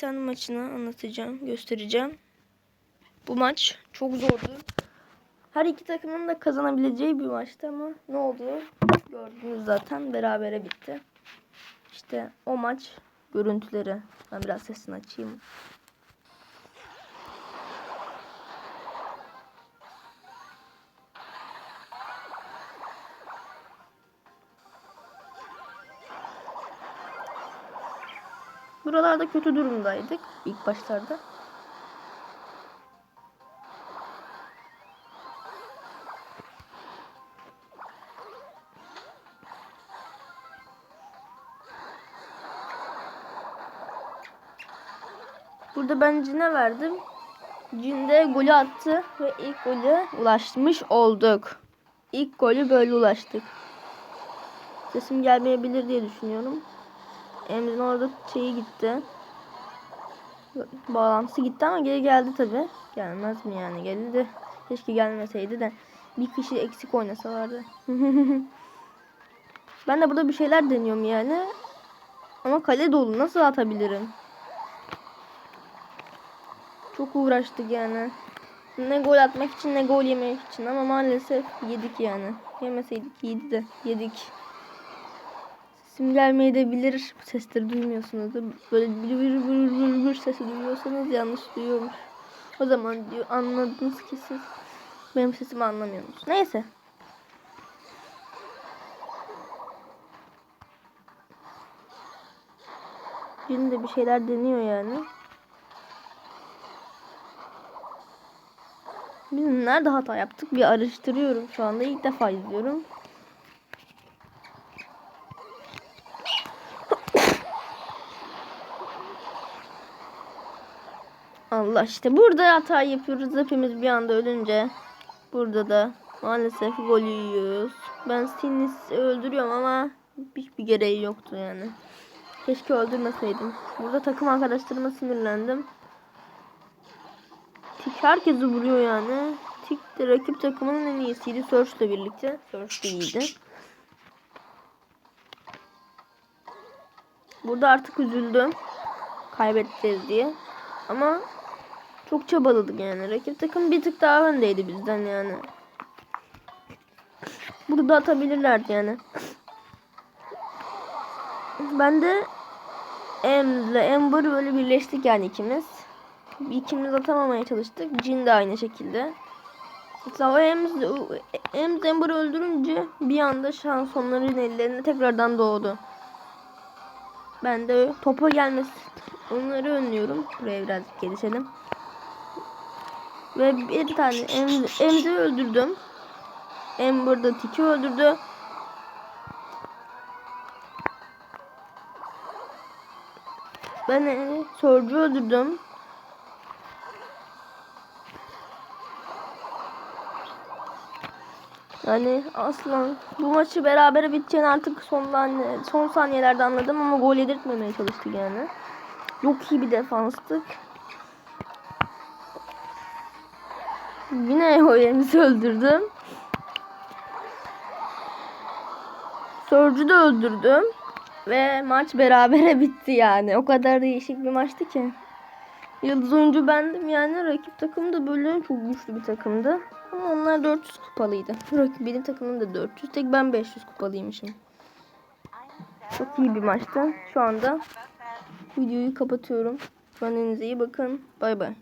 tane maçını anlatacağım, göstereceğim. Bu maç çok zordu. Her iki takımın da kazanabileceği bir maçtı ama ne oldu? Gördünüz zaten berabere bitti. İşte o maç görüntüleri. Ben biraz sesini açayım. Buralarda kötü durumdaydık ilk başlarda. Burada ben Cin'e verdim. Cin de golü attı ve ilk golü ulaşmış olduk. İlk golü böyle ulaştık. Sesim gelmeyebilir diye düşünüyorum. Emre'nin orada şeyi gitti. Bağlantısı gitti ama geri geldi tabi. Gelmez mi yani? Geldi de keşke gelmeseydi de bir kişi eksik oynasa vardı. ben de burada bir şeyler deniyorum yani. Ama kale dolu. Nasıl atabilirim? Çok uğraştık yani. Ne gol atmak için ne gol yemek için ama maalesef yedik yani. Yemeseydik iyiydi de yedik. Sesim gelmeyebilir. Sesleri duymuyorsunuz böyle bir bir bir bir bir sesi duyuyorsanız yanlış duyuyormuş. O zaman diyor anladınız ki siz benim sesimi anlamıyorsunuz. Neyse. Cin de bir şeyler deniyor yani. Biz nerede hata yaptık bir araştırıyorum şu anda. ilk defa izliyorum. Allah işte burada hata yapıyoruz hepimiz bir anda ölünce. Burada da maalesef gol yiyoruz. Ben Sinis'i öldürüyorum ama hiçbir gereği yoktu yani. Keşke öldürmeseydim. Burada takım arkadaşlarıma sinirlendim. Tik herkesi vuruyor yani. Tik de rakip takımının en iyisiydi Surge'la birlikte. Surge de iyiydi. Burada artık üzüldüm. Kaybedeceğiz diye. Ama çok çabaladık yani. Rakip takım bir tık daha öndeydi bizden yani. Burada atabilirlerdi yani. Ben de Em'le Amber böyle birleştik yani ikimiz. İkimiz atamamaya çalıştık. Jin de aynı şekilde. Mesela Ems, Ems Amber'ı öldürünce bir anda şans onların ellerine tekrardan doğdu. Ben de topa gelmesi onları önlüyorum. Buraya biraz gelişelim. Ve bir tane Emzi öldürdüm. Amber da Tiki öldürdü. Ben e, öldürdüm. Yani aslan bu maçı beraber biteceğini artık son, son saniyelerde anladım ama gol yedirtmemeye çalıştık yani. Çok iyi bir defanstık. Yine Hoyem'i öldürdüm. Sörcü de öldürdüm. Ve maç berabere bitti yani. O kadar değişik bir maçtı ki. Yıldız oyuncu bendim yani. Rakip takım da böyle çok güçlü bir takımdı. Ama onlar 400 kupalıydı. Rakip benim takımım da 400. Tek ben 500 kupalıymışım. Çok iyi bir maçtı. Şu anda videoyu kapatıyorum. Kendinize iyi bakın. Bay bay.